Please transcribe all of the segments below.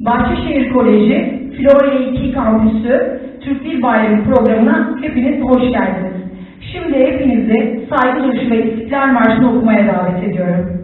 Bahçeşehir Koleji Florya 2 Kampüsü Türk Dil Bayramı programına hepiniz hoş geldiniz. Şimdi hepinizi saygı duruşu ve İstiklal Marşı'nı okumaya davet ediyorum.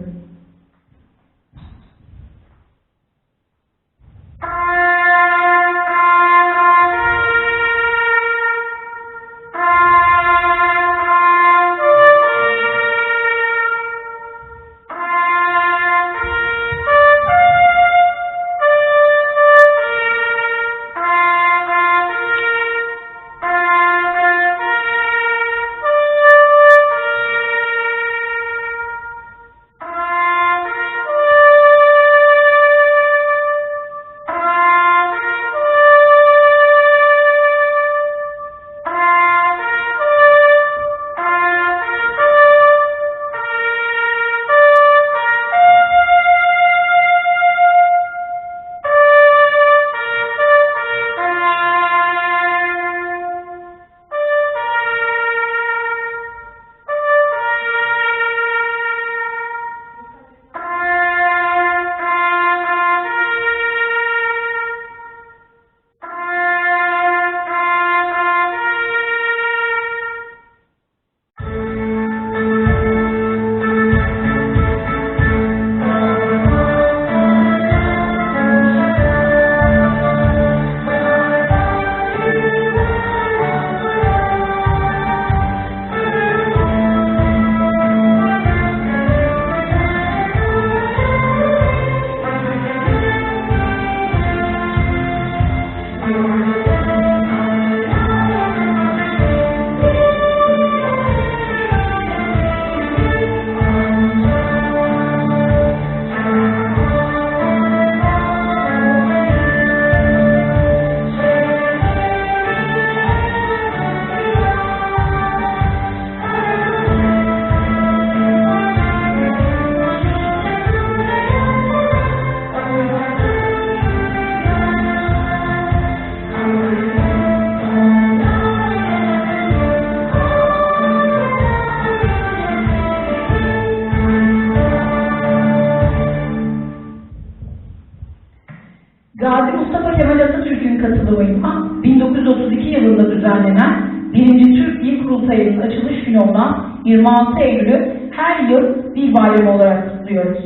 Kurultayı'nın açılış günü olan 26 Eylül'ü her yıl Dil Bayramı olarak kutluyoruz.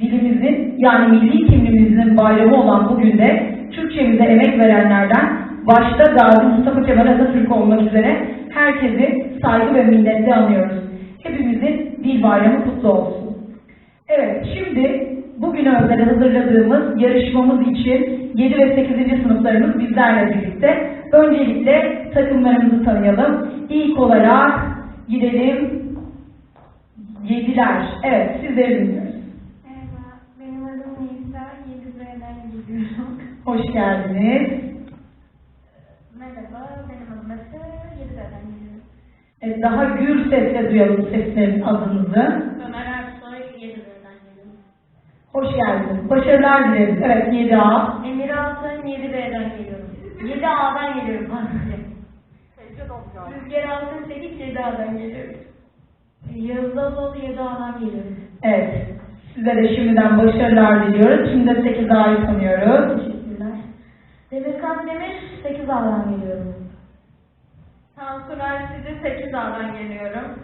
Dilimizin yani milli kimliğimizin bayramı olan bu günde Türkçemize emek verenlerden başta Gazi Mustafa Kemal Atatürk olmak üzere herkesi saygı ve minnetle anıyoruz. Hepimizin Dil Bayramı kutlu olsun. Evet, şimdi bugüne özel hazırladığımız yarışmamız için 7 ve 8. sınıflarımız bizlerle birlikte. Öncelikle takımlarımızı tanıyalım. İlk olarak gidelim. Yediler. Evet, sizleri dinliyoruz. Merhaba, benim adım Nisa, 7B'den geliyorum. Hoş geldiniz. Merhaba, benim adım Efe, 7B'den geliyorum. Evet, daha gür sesle duyalım seslerin adınızı. Ömer Ersoy, 7B'den geliyorum. Hoş geldiniz. Başarılar dileriz. Evet, 7A. Emir Altın, 7B'den geliyorum. 7A'dan geliyorum, pardon. Rüzgar Altın, 8 7A'dan geliyorum. Yağız Daloğlu, 7A'dan geliyorum. Evet, size de şimdiden başarılar diliyoruz. Şimdi de 8A'yı tanıyoruz. Teşekkürler. Demirkan Demir, 8A'dan geliyorum. Tansu Ersizi, 8A'dan geliyorum.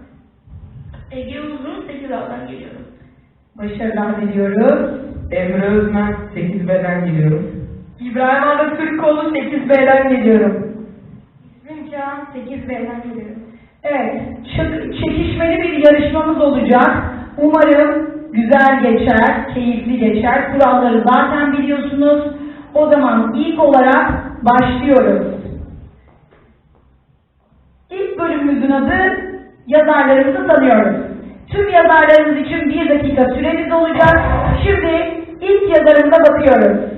Ege Uzun, 8A'dan geliyorum. Başarılar diliyoruz. Emre Özmen 8B'den geliyorum. İbrahim Arda Türkoğlu 8B'den geliyorum. İsmim Can, 8B'den geliyorum. Evet, çek- çekişmeli bir yarışmamız olacak. Umarım güzel geçer, keyifli geçer. Kuralları zaten biliyorsunuz. O zaman ilk olarak başlıyoruz. İlk bölümümüzün adı yazarlarımızı tanıyoruz. Tüm yazarlarımız için bir dakika süremiz olacak. Şimdi ilk yazarımıza bakıyoruz.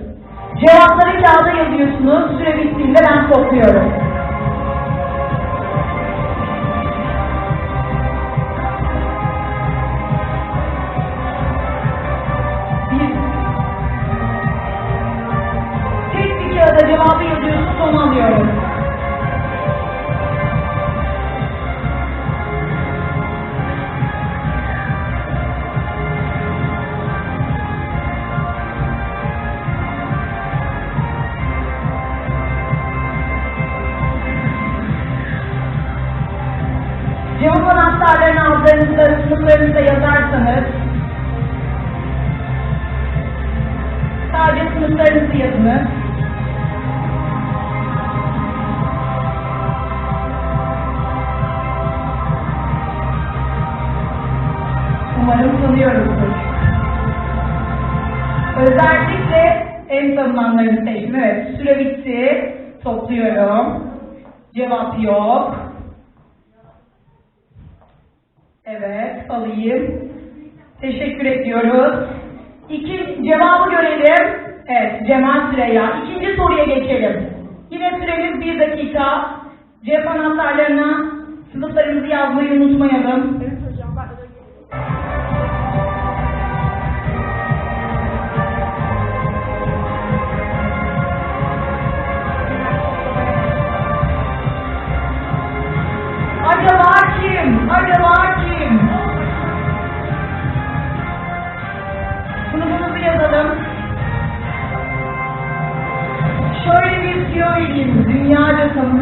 Cevapları kağıda yazıyorsunuz. Süre bittiğinde ben topluyorum. Sınıflarınızı yazınız. Umarım tanıyoruzdur. Özellikle en tanınanlarını seçtim. Evet, süre bitti. Topluyorum. Cevap yok. Evet, alayım. Teşekkür ediyoruz. İki, cevabı görelim. Evet, Cemal Süreyya. İkinci soruya geçelim. Yine süremiz bir dakika. Cep anahtarlarına sınıflarımızı yazmayı unutmayalım.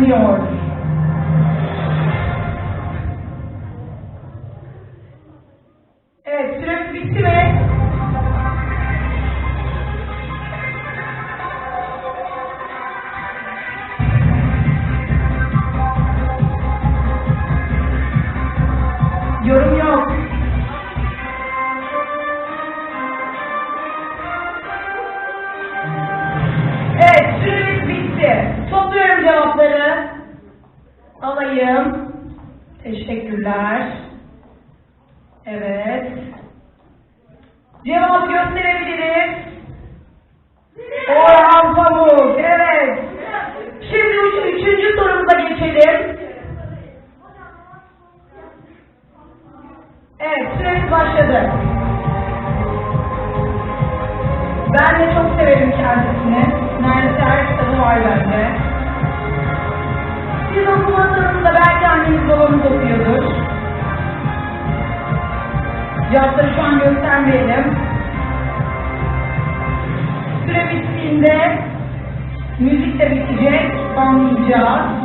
Lord. Geçelim. Evet, süremiz başladı. Ben de çok severim kendisini. Neredeyse her kitabı var bende. Siz okumasanız da belki anneniz babanız okuyordur. Cevapları şu an göstermeyelim. Süre bittiğinde müzik de bitecek, anlayacağız.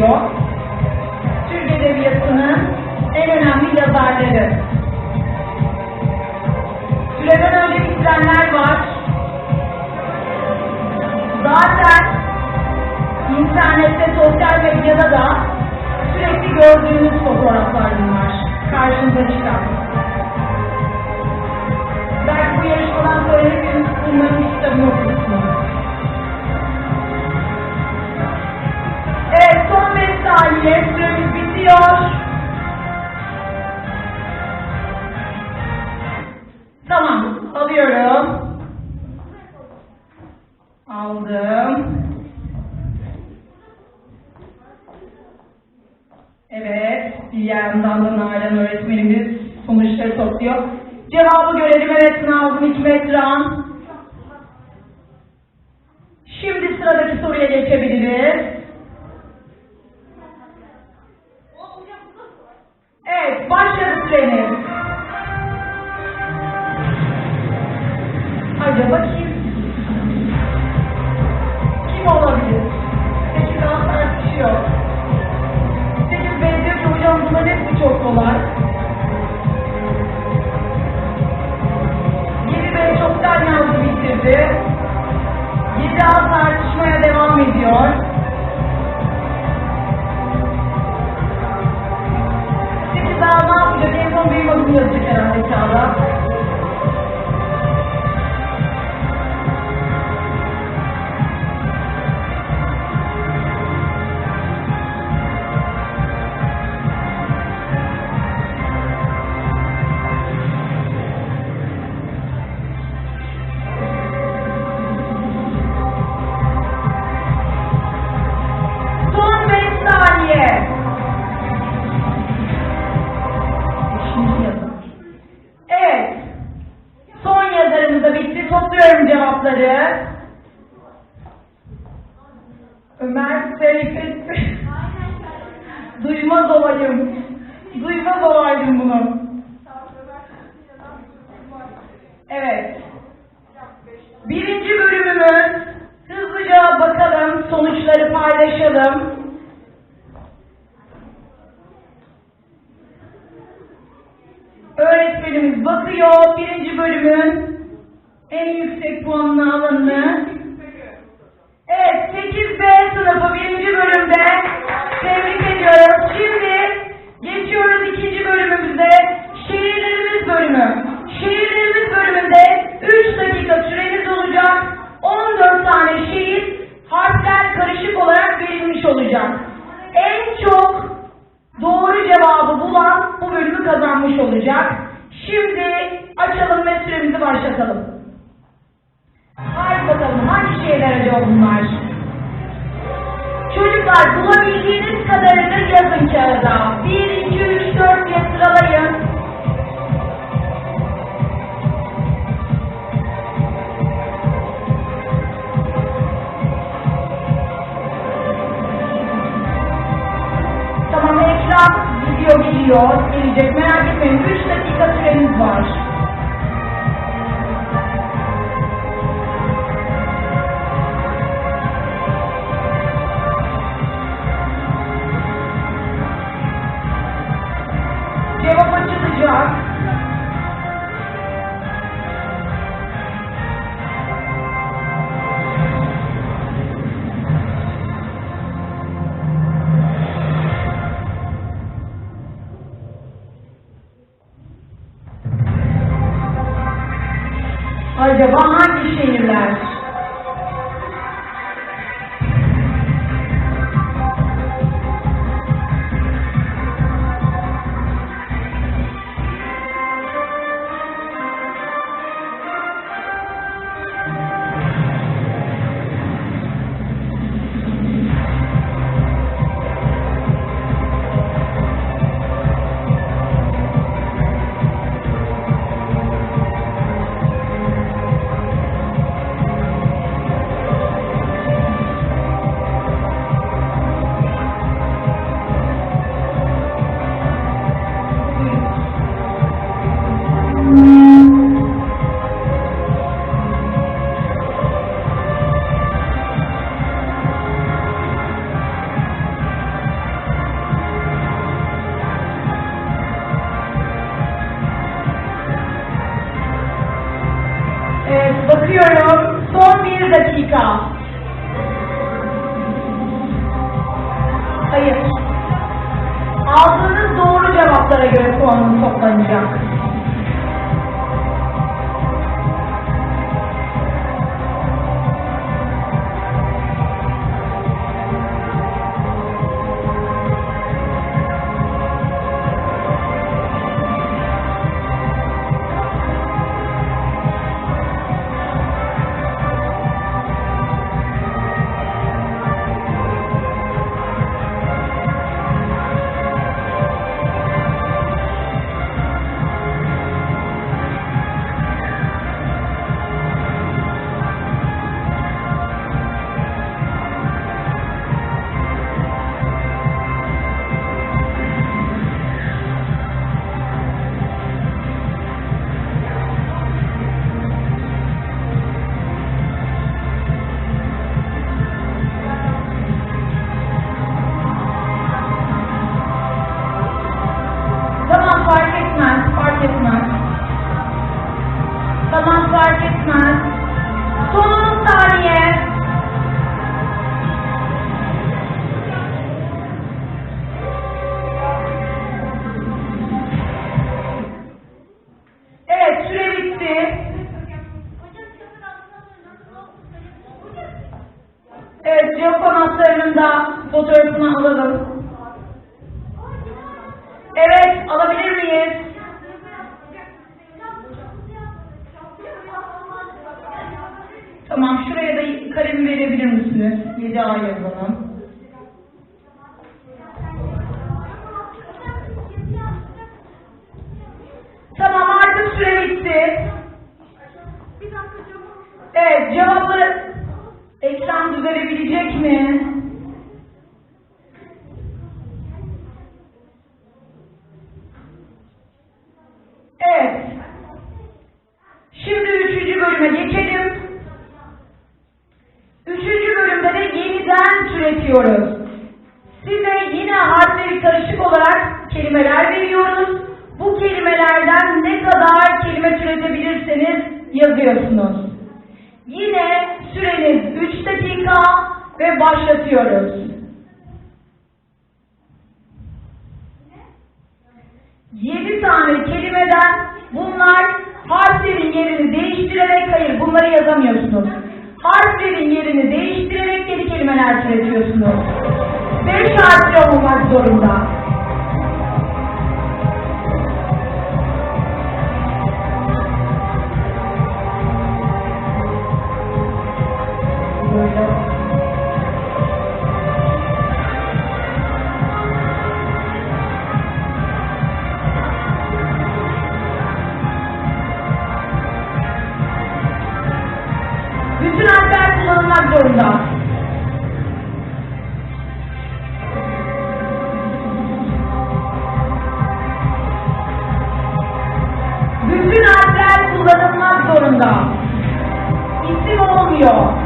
Da Aldım. Evet, bir yandan da Nalan öğretmenimiz sonuçları topluyor. Cevabı görelim. Evet, Nazım Hikmet Ran. Şimdi sıradaki soruya geçebiliriz. Evet, başladı süreniz. Acaba kim? Yazdı bitirdi. Yedi A tartışmaya devam ediyor. Sekiz A ne yapacak? En son benim adımı yazacak herhalde kağıda. Sonuçları paylaşalım. Öğretmenimiz bakıyor birinci bölümün en yüksek puanını alanını. Evet 8B sınıfı birinci bölümde tebrik ediyoruz. Şimdi geçiyoruz ikinci bölümümüze şehirlerimiz bölümü. Şehirlerimiz bölümünde 3 dakika süreniz olacak. 14 tane harfler karışık olarak verilmiş olacak. En çok doğru cevabı bulan bu bölümü kazanmış olacak. Şimdi açalım ve süremizi başlatalım. Haydi bakalım hangi şeyler acaba bunlar? Çocuklar bulabildiğiniz kadarını yazın kağıda. 1, 2, 3, 4 diye sıralayın. in Krishna Evet, bakıyorum. Son bir dakika. Hayır. Aldığınız doğru cevaplara göre puanınız toplanacak. Tamam, şuraya da kalemi verebilir misiniz? 7A yazalım. Tamam, artık süre bitti. Evet, cevapları ekran düzelebilecek mi? Evet. Şimdi üçüncü bölüme geçelim. Üçüncü bölümde de yeniden türetiyoruz. Size yine harfleri karışık olarak kelimeler veriyoruz. Bu kelimelerden ne kadar kelime türetebilirseniz yazıyorsunuz. Yine süreniz 3 dakika ve başlatıyoruz. Yedi tane kelimeden bunlar harflerin yerini değiştirerek, hayır bunları yazamıyorsunuz. Harflerin yerini değiştirerek yeni kelimeler türetiyorsunuz. Beş harfli olmak zorunda. 떠오른다. 이치범이여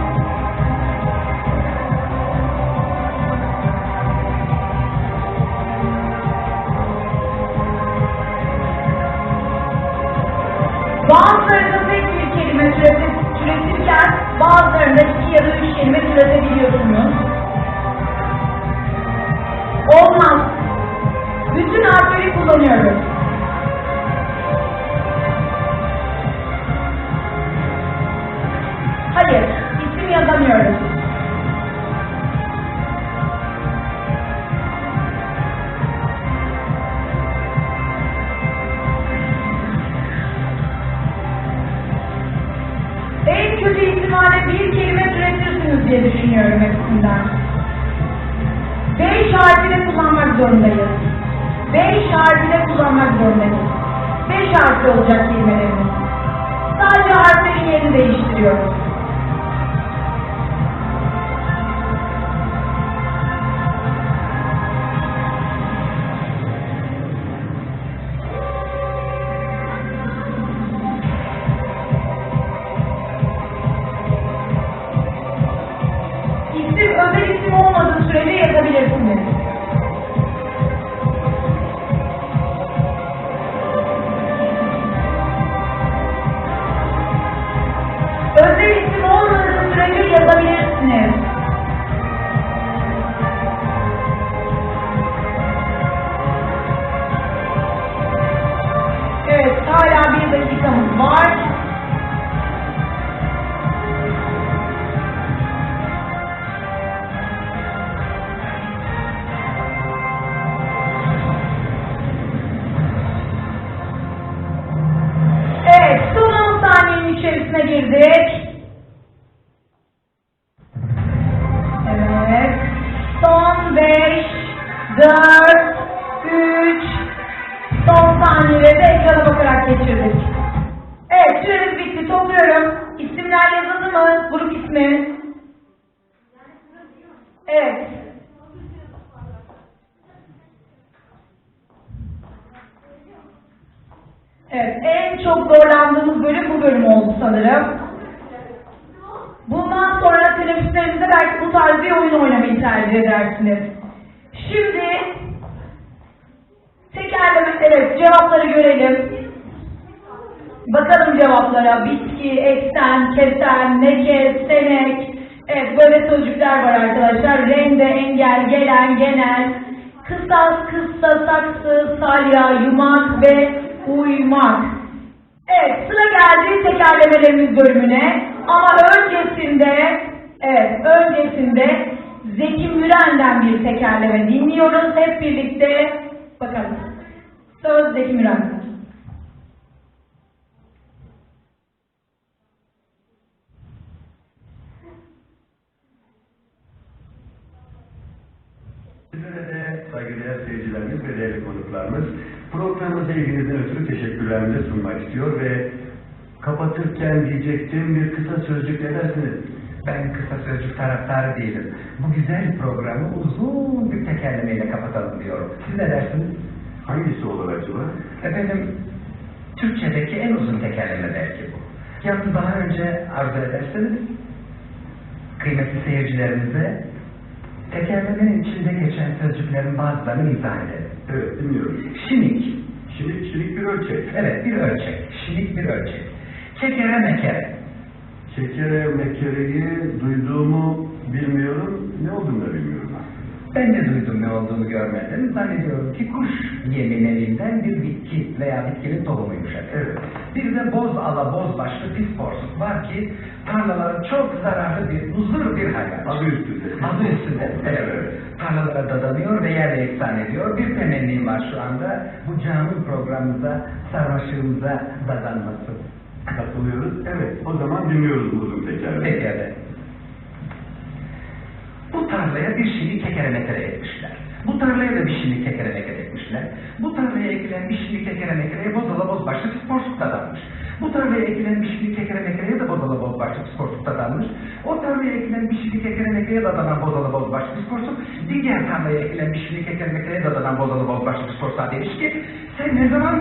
zorundayız. Beş harfi de kullanmak zorundayız. Beş harfli olacak kelimelerimiz. Sadece harflerin yerini değiştiriyoruz. Tercih edersiniz. Şimdi tekerleme, evet cevapları görelim. Bakalım cevaplara. Bitki, eksen, kesen, nekez, senek. Evet böyle sözcükler var arkadaşlar. Rende, engel, gelen, genel. Kısas, kıssa, saksı, salya, yumak ve uymak. Evet sıra geldi tekerlemelerimiz bölümüne. Ama öncesinde, evet öncesinde Zeki Müren'den bir tekerleme dinliyoruz. Hep birlikte bakalım. Söz Zeki Müren'den. Saygıdeğer seyircilerimiz ve değerli konuklarımız programımıza ilginizden ötürü teşekkürlerimi de sunmak istiyor ve kapatırken diyecektim bir kısa sözcük ne? Ben kısa sözcük taraftarı değilim. Bu güzel programı uzun bir tekerlemeyle kapatalım diyorum. Siz ne dersiniz? Hangisi olur acaba? Efendim, Türkçedeki en uzun tekerleme belki bu. Yalnız daha önce arzu ederseniz, kıymetli seyircilerimize tekerlemenin içinde geçen sözcüklerin bazılarını izah edelim. Evet dinliyorum. Şinik, Şimdi çelik bir ölçek. evet bir ölçek, şinik bir ölçek. Kekere mekere, Şekere mekereyi duyduğumu bilmiyorum, ne olduğunu da bilmiyorum. Ben de duydum ne olduğunu görmedim. Zannediyorum ki kuş yemineliğinden bir bitki veya bitkinin tohumuymuş efendim. Evet. Bir de boz ala boz başlı pis porsuk var ki tarlalara çok zararlı bir, huzur bir hayvan. Adı üstünde. Adı üstünde. Evet. Tarlalara dadanıyor ve yerle eksan ediyor. Bir temennim var şu anda. Bu canlı programımıza, sarmaşığımıza dadanması. Katılıyoruz. Evet, o zaman dinliyoruz uzun. Peki efendim. Bu tarlaya bir şinik kekeremekere etmişler. Bu tarlaya da bir şinik kekeremekere etmişler. Bu tarlaya ekilen bir şinik kekeremekereye bozala boz başlı sporsuk dadanmış. Bu tarlaya ekilen bir şinik kekeremekereye de bozala boz başlı sporsuk dadanmış. O tarlaya ekilen bir şinik kekeremekereye dadanan bozala boz başlı sporsuk, diğer tarlaya ekilen bir şinik kekeremekereye dadanan bozala boz başlı sporsuğa demiş ki, sen ne zaman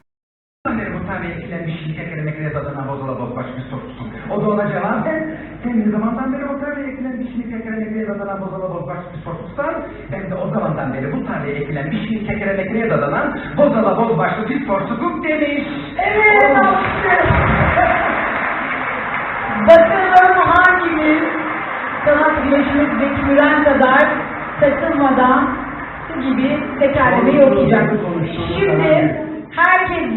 bu tarlaya ekilen bir şinik kekeremekereye dadanan bozala boz başlı sporsusun. O da ona cevaben, sen ne zamandan beri o tarlaya ekilen bir şinik kekeremekereye dadanan bozala boz başlı sporsusan, ben de o zamandan beri bu tarlaya ekilen bir şinik kekeremekereye dadanan bozala boz başlı sporsukum demiş. Evet, alkışlıyoruz. Bakalım hangimiz sanat güneşimiz Zeki Müren kadar takılmadan bu gibi tekerlemeyi okuyacak. Şimdi herkes,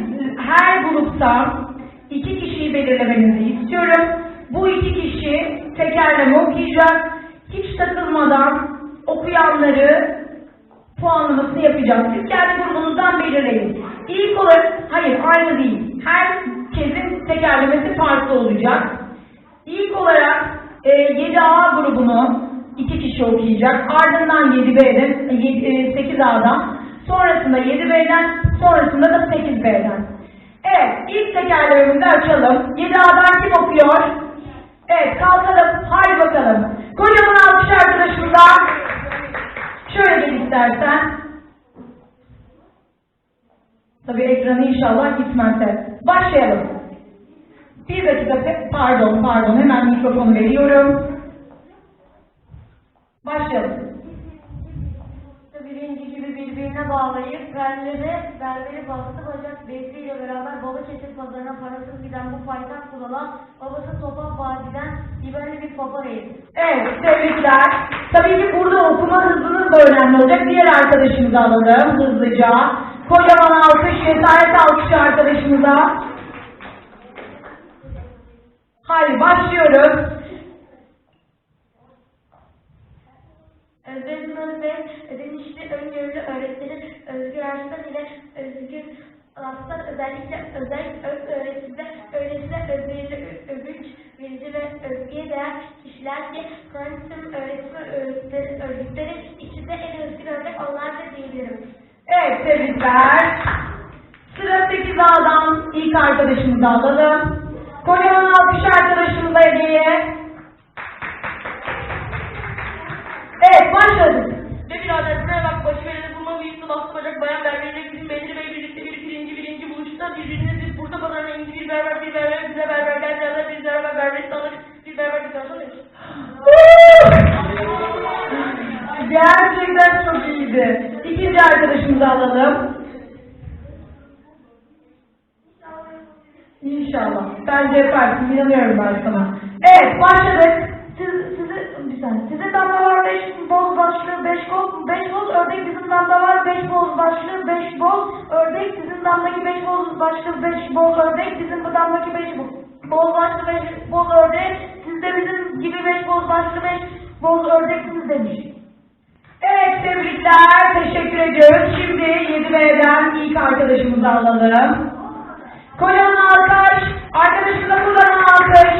her gruptan iki kişiyi belirlemenizi istiyorum. Bu iki kişi tekerleme okuyacak. Hiç takılmadan okuyanları yapacağız. Siz kendi grubunuzdan belirleyin. İlk olarak, hayır aynı değil. Herkesin tekerlemesi farklı olacak. İlk olarak e, 7A grubunu iki kişi okuyacak. Ardından 7B'den, e, 8A'dan, sonrasında 7B'den, sonrasında da 8B'den. Evet, ilk tekerlememizi açalım. 7A'dan kim okuyor? Evet, kalkalım. Haydi bakalım. Kocaman alkış arkadaşımıza. Şöyle gel istersen. Tabii ekranı inşallah gitmezse. Başlayalım. Bir dakika, pardon, pardon. Hemen mikrofonu veriyorum. Başlayalım. Birinci gibi birbirine bağlayıp berleri, berberi bastı bacak besiyle beraber Balıkesir pazarına parasız giden bu paytak kulala babası Topak Vadi'den biberli bir papa eğitti. Evet, tebrikler. Tabii ki burada okuma hızınız da önemli olacak. Diğer arkadaşımızı alalım hızlıca. Kocaman alkış, cesaret alkışı arkadaşımıza. Haydi başlıyoruz. Özlem Özbey, ödenişli öngörülü öğretmenin Özgür Arslan ile Özgür Aslan özellikle özel öz öğretimde öylesine özverili, övünç verici ve övgüye değer kişiler ki Kur'an öğretimi örgütleri, örgütleri içinde en özgür örnek onlardır diyebilirim. Evet, tebrikler. Sıra 8 A'dan ilk arkadaşımızı alalım. Kocaman alkış arkadaşımıza Ege'ye. Evet, başladık. Ve biraderine bak başı vereni bulma büyüklü bastı bacak bayan berberiyle bizim Bedir Bey birlikte bir pirinci birinci buluşta birbirine biz burada pazarına indi bir berber bir berber bize berber gel birader bir berber berberi tanır bir berber bir demiş. Gerçekten çok iyiydi. İkinci arkadaşımızı alalım. İnşallah. Bence yaparsın. İnanıyorum ben sana. Evet, başladık. Siz, size, bir saniye. Sizin damda var beş boz başlı, beş boz, beş boz ördek bizim damda var beş boz başlı, beş boz ördek sizin damdaki beş boz başlı, beş boz ördek bizim bu damdaki beş boz, boz başlı, beş boz ördek sizde bizim gibi beş boz başlı, beş boz ördeksiniz demiş. Evet tebrikler. Teşekkür ediyoruz. Şimdi 7B'den ilk çağrışımızı alalım. Kocaman alkış. Arkadaşımıza kocaman alkış.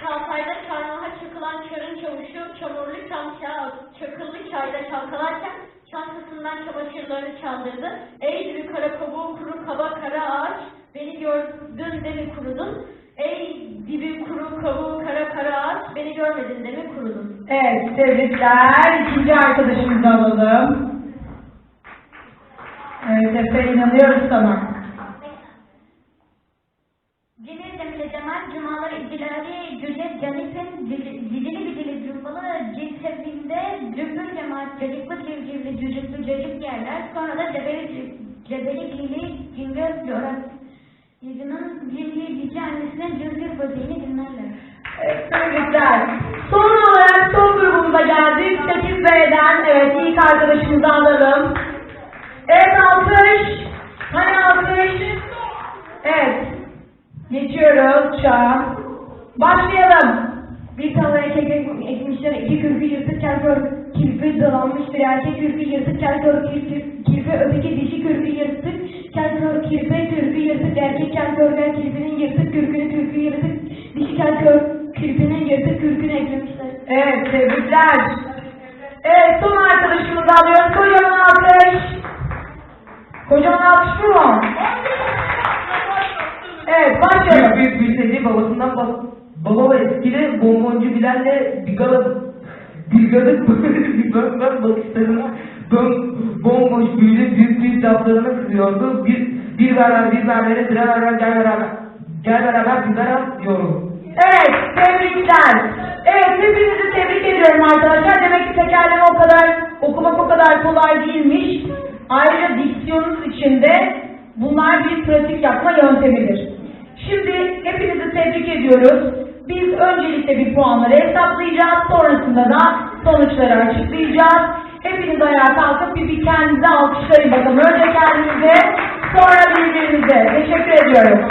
Çağatay'da çarmıha çakılan körün çavuşu çamurlu çam ça- çakıllı çayda çalkalarken çantasından çamaşırlarını çaldırdı. Ey diri kara kabuğu kuru kaba kara ağaç beni gördün de mi kurudun? Ey dibi kuru kabuğu kara kara ağaç beni görmedin de mi kurudun? Evet tebrikler. İkinci arkadaşımızı alalım. Evet Efe inanıyoruz sana. Cemil Cemile Cemal Cumalar İcilali Cüce Canif'in Didili Bidili Cumbalı Cilsevinde Cümbür Cemaat Cacıklı Civcivli Cücüklü Cacık yerler sonra da Cebeli Cebeli Gili Cingöz Corak Yüzünün cimri cici annesinin cırgır böceğini dinlerler. Evet, tebrikler. Son olarak son grubumuza geldik. 8B'den evet ilk arkadaşımızı alalım. Evet alkış. Hani alkış? Evet. Geçiyoruz şu an. Başlayalım. Bir tane erkek ekmişler, iki kürkü yırtık kelkör kirpi dolanmış bir erkek kürkü yırtık kelkör kirpi, kirpi öteki dişi kürkü yırtık kelkör kirpi kürkü yırtık erkek kelkörler kirpinin yırtık kürkünü kürkü yırtık dişi kelkör kirpinin yırtık kürkünü eklemişler. Evet tebrikler. Evet son arkadaşımızı alıyoruz. Kocaman alkış. Kocaman alkış mı? Evet başlayalım. Büyük büyük bilseydi babasından bak baba eskili bonboncu Bilal'le bir gala bir galık bir bölüm bakışlarına bön, bomboş büyülü büyük büyük laflarını kızıyordu. Bir, bir beraber bir berbere birer beraber gel beraber gel beraber biber al diyorum. Evet, tebrikler. Evet, hepinizi tebrik ediyorum arkadaşlar. Demek ki tekerleme o kadar, okumak o kadar kolay değilmiş. Ayrıca diksiyonunuz içinde bunlar bir pratik yapma yöntemidir. Şimdi hepinizi tebrik ediyoruz. Biz öncelikle bir puanları hesaplayacağız. Sonrasında da sonuçları açıklayacağız. Hepiniz ayağa kalkıp bir, bir kendinize alkışlayın bakalım. Önce kendinize, sonra birbirinize. Teşekkür ediyorum.